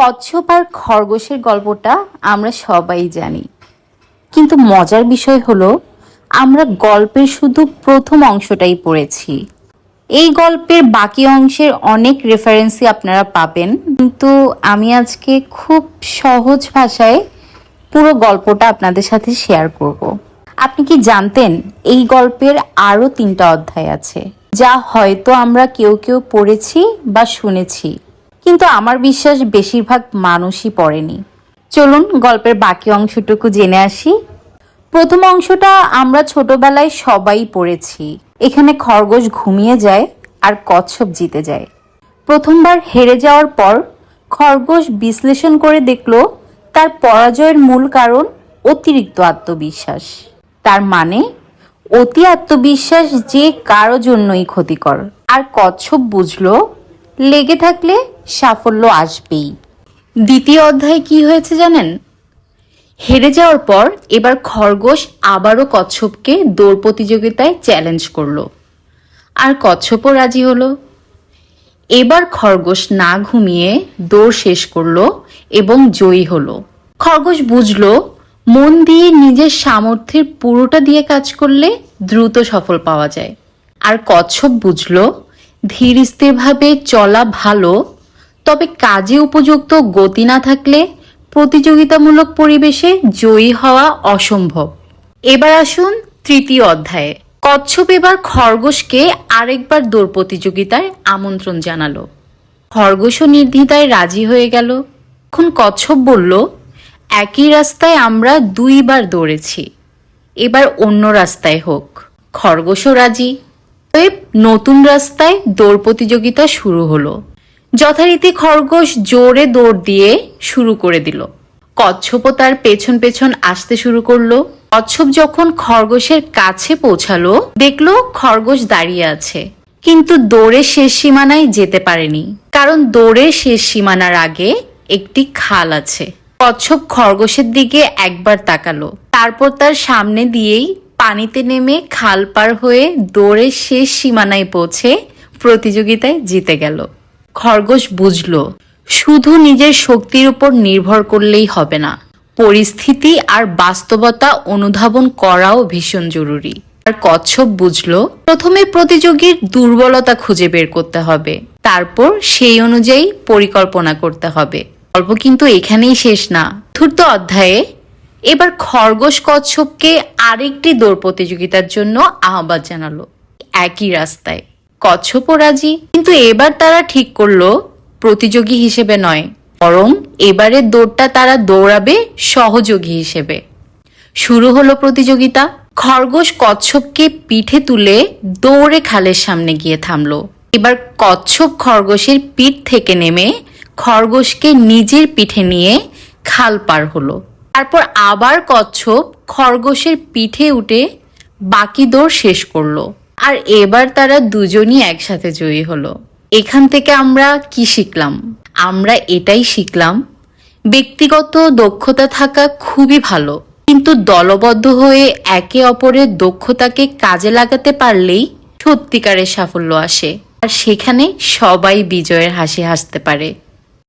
কচ্ছপ আর খরগোশের গল্পটা আমরা সবাই জানি। কিন্তু মজার বিষয় হলো, আমরা গল্পের শুধু প্রথম অংশটাই পড়েছি। এই গল্পের বাকি অংশের অনেক রেফারেন্সই আপনারা পাবেন, কিন্তু আমি আজকে খুব সহজ ভাষায় পুরো গল্পটা আপনাদের সাথে শেয়ার করব। আপনি কি জানতেন এই গল্পের আরও তিনটা অধ্যায় আছে, যা হয়তো আমরা কেউ কেউ পড়েছি বা শুনেছি? কিন্তু আমার বিশ্বাস বেশিরভাগ মানুষই পড়েনি। চলুন গল্পের বাকি অংশটুকু জেনে আসি। প্রথম অংশটা আমরা ছোটবেলায় সবাই পড়েছি। এখানে খরগোশ ঘুমিয়ে যায় আর কচ্ছপ জিতে যায়। প্রথমবার হেরে যাওয়ার পর খরগোশ বিশ্লেষণ করে দেখল তার পরাজয়ের মূল কারণ অতিরিক্ত আত্মবিশ্বাস। তার মানে অতি আত্মবিশ্বাস যে কারও জন্যই ক্ষতিকর। আর কচ্ছপ বুঝলো, লেগে থাকলে সাফল্য আসবেই। দ্বিতীয় অধ্যায়ে কি হয়েছে জানেন? হেরে যাওয়ার পর এবার খরগোশ আবারও কচ্ছপকে দৌড় প্রতিযোগিতায় চ্যালেঞ্জ করল। আর কচ্ছপও রাজি হলো। এবার খরগোশ না ঘুমিয়ে দৌড় শেষ করল এবং জয়ী হলো। খরগোশ বুঝলো, মন দিয়ে নিজের সামর্থ্যের পুরোটা দিয়ে কাজ করলে দ্রুত সফল পাওয়া যায়। আর কচ্ছপ বুঝলো ধীর স্থিরভাবে চলা ভালো তবে কাজে উপযুক্ত গতি না থাকলে প্রতিযোগিতামূলক পরিবেশে জয়ী হওয়া অসম্ভব। এবার আসুন তৃতীয় অধ্যায়ে। কচ্ছপ এবার খরগোশকে আরেকবার দৌড় প্রতিযোগিতায় আমন্ত্রণ জানালো। খরগোশও নির্দ্বিধায় রাজি হয়ে গেল। এখন কচ্ছপ বলল, একই রাস্তায় আমরা দুইবার দৌড়েছি। এবার অন্য রাস্তায় হোক। খরগোশও রাজি। নতুন রাস্তায় দৌড় প্রতিযোগিতা শুরু হলো। যথারীতি খরগোশ জোরে দৌড় দিয়ে শুরু করে দিল। কচ্ছপও তার পেছন পেছন আসতে শুরু করল। কচ্ছপ যখন খরগোশের কাছে পৌঁছালো, দেখল খরগোশ দাঁড়িয়ে আছে। কিন্তু দৌড়ের শেষ সীমানায় যেতে পারেনি, কারণ দৌড়ের শেষ সীমানার আগে একটি খাল আছে। কচ্ছপ খরগোশের দিকে একবার তাকালো। তারপর তার সামনে দিয়েই পানিতে নেমে খাল পার হয়ে দৌড়ের শেষ সীমানায় পৌঁছে প্রতিযোগিতায় জিতে গেল। খরগোশ বুঝল, শুধু নিজের শক্তির উপর নির্ভর করলেই হবে না। পরিস্থিতি আর বাস্তবতা অনুধাবন করাও ভীষণ জরুরি। আর কচ্ছপ বুঝল, প্রথমে প্রতিযোগীর দুর্বলতা খুঁজে বের করতে হবে। তারপর সেই অনুযায়ী পরিকল্পনা করতে হবে। গল্প কিন্তু এখানেই শেষ না। চতুর্থ অধ্যায়ে, এবার খরগোশ কচ্ছপকে আরেকটি দৌড় প্রতিযোগিতার জন্য আহ্বান জানালো। একই রাস্তায়। কচ্ছপও রাজি। কিন্তু এবার তারা ঠিক করল, প্রতিযোগী হিসেবে নয়। বরং এবারের দৌড়টা তারা দৌড়াবে সহযোগী হিসেবে। শুরু হলো প্রতিযোগিতা। খরগোশ কচ্ছপকে পিঠে তুলে দৌড়ে খালের সামনে গিয়ে থামলো। এবার কচ্ছপ খরগোশের পিঠ থেকে নেমে খরগোশকে নিজের পিঠে নিয়ে খাল পার হলো। তারপর আবার কচ্ছপ খরগোশের পিঠে উঠে বাকি দৌড় শেষ করল। আর এবার তারা দুজনই একসাথে জয়ী হলো। এখান থেকে আমরা কি শিখলাম? আমরা এটাই শিখলাম, ব্যক্তিগত দক্ষতা থাকা খুবই ভালো, কিন্তু দলবদ্ধ হয়ে একে অপরের দক্ষতাকে কাজে লাগাতে পারলেই সত্যিকারের সাফল্য আসে। আর সেখানে সবাই বিজয়ের হাসি হাসতে পারে।